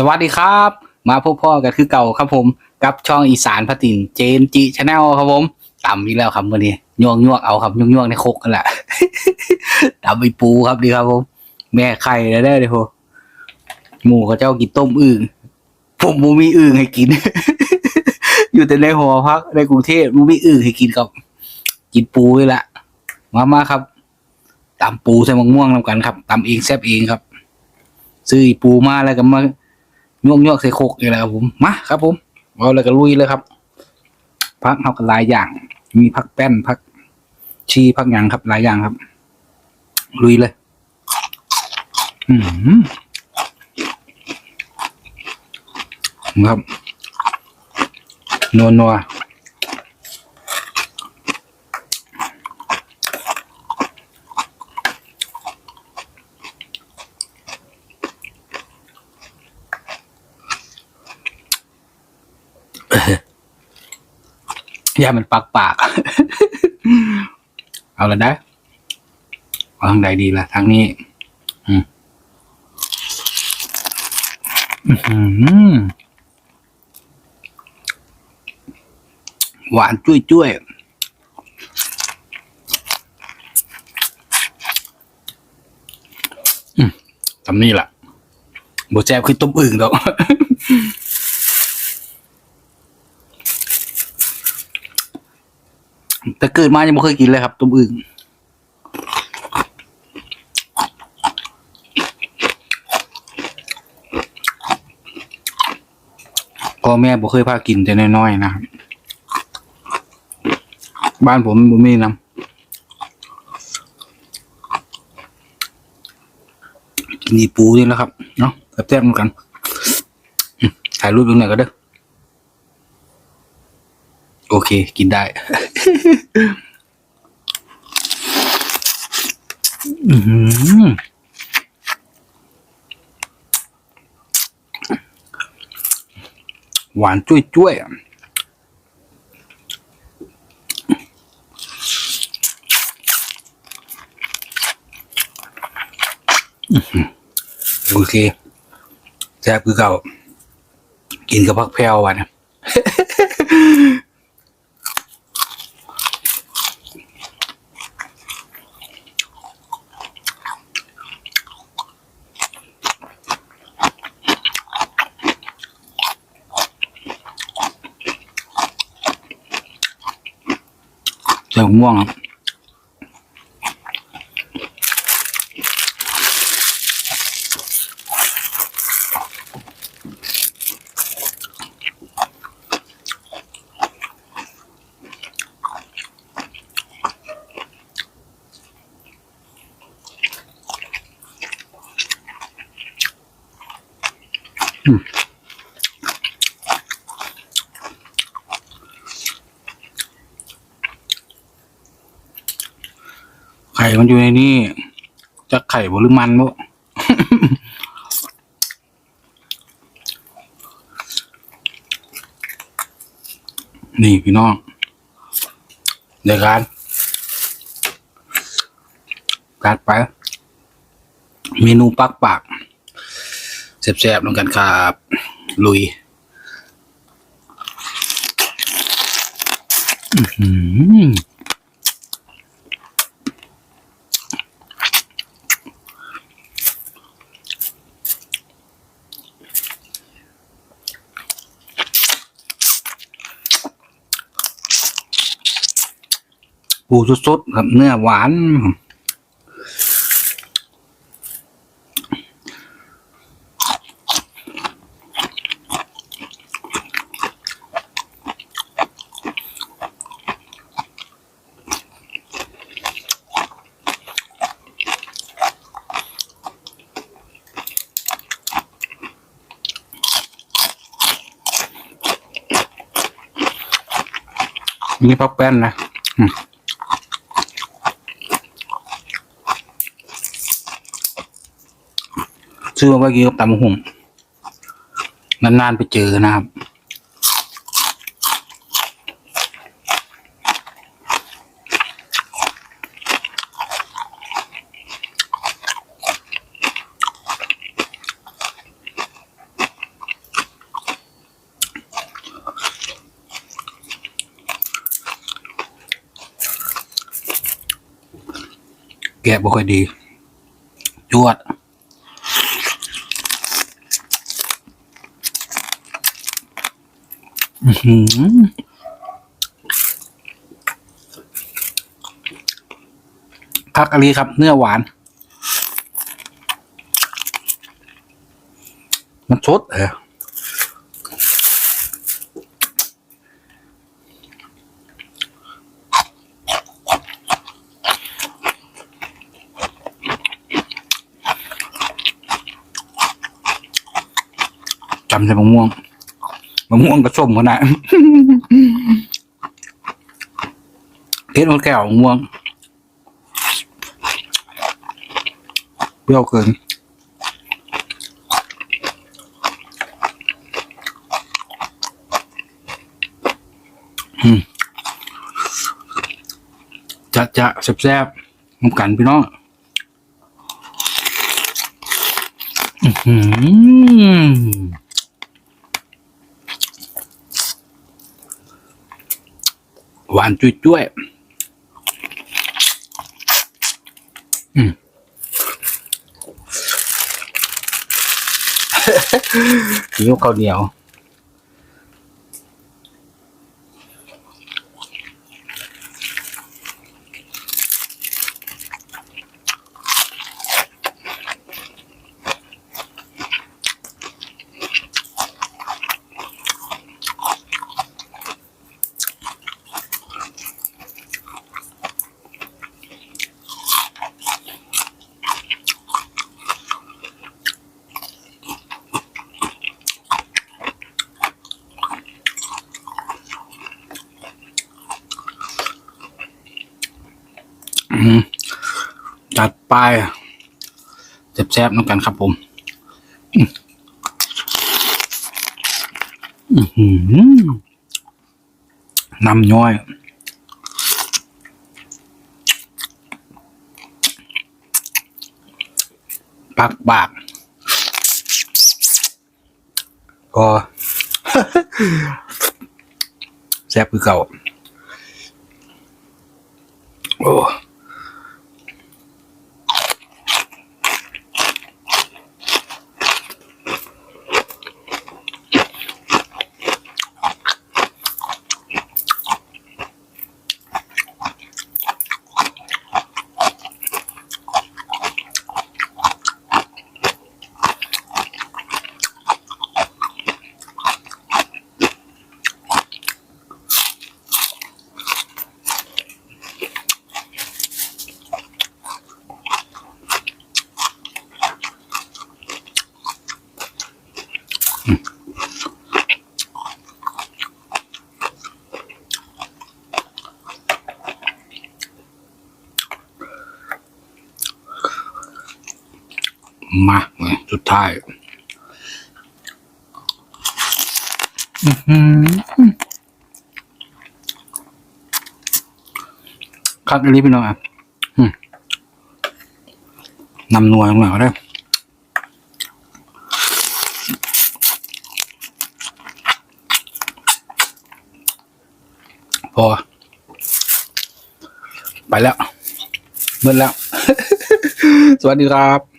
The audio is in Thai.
สวัสดีครับ มาพบพ่อกันคือเก่าครับผมกับช่องอีสานพัตินเจนจิชาแนลครับผมต่ำอีกแล้วครับวันนี้ย่วงย่วงเอาครับย่วงย่วงในโคกกันแหละต่ำไปปูครับดีครับผม แม่ไข่แล้วได้เลยโหหมูเขาเจ้ากินต้มอึ่งผมมูมีอึ่งให้กิน อยู่แต่ในหอพักในกรุงเทพมูมีอึ่งให้กินครับกินปูเลยละมามาครับตำปูใส่มะม่วงนำกันครับตำเองแซ่บเองครับ ซื้อปูมาแล้วก็มา โยกโยกใส่โคกนี่แหละครับผมมาครับผมเอาเลยก็ลุยเลยครับพักเขากันหลายอย่าง มีพักแป้นพักชีพักหยังครับหลายอย่างครับ ลุยเลย อืมครับนัวนัว อย่ามันปากปาก เอาละนะเอาทางใดดีล่ะ ทางนี้ อืมอื้อหือหวานจุ้ยจุ้ยอืมทำนี่ล่ะโบแจบคือต้มอึ่งดอก แต่เกิดมายังไม่เคยกินเลยครับต้มอึ่งพ่อแม่บ่เคยพากินแต่น้อยๆนะครับ บ้านผมบ่มีน้ำกินอีปูนี่แหล้วครับ เนาะแซ่บๆเหมือนกัน ถ่ายรูปตรงไหนอยก็เด้ โอเค กินได้ อือหือหวานจุ้ยจุ้ยๆอะอื้อหือโอเคแซ่บคือเก่า กินกับพักแพรววันนะ เจ้าม่วงครับอื มไข่มันอยู่ในนี่จะไข่บหรือมันบ่นี่พี่น้องเดี๋ยวการการไป เมนูปักปากแซ่บๆลงกันครับลุยอื้อ ปูสดๆครับเนื้อหวาน นี่พักแป้นนะ อืม ซื้อมาไว้กินกับตำหุ่มนานๆไปเจอนะครับแกะบ่ค่อยดี จวด อื้อหือคักอะลีครับ เนื้อหวาน มันสดเหรอจำใส่มะม่วง ม่วงก็ส้มขนาดเฮ็ดหมดแก้วม่วงเปรี้ยวเกินจะจะแซ่บๆมุมกันพี่น้องอื้อ หวานจุ้ยจุ้ยอืมหิวข้าวเหนียว จัดไปแซ่บๆน้ำกันครับผมอืมอื้ำย้อยปักบากก็แซ่บคือเก่า โอ้ มาสุดท้ายคักอันนี้พี่น้องอะอืมนำนัวลงหน่อยก็ได้ พอ ไปแล้วเมื่อแล้ว สวัสดีครับ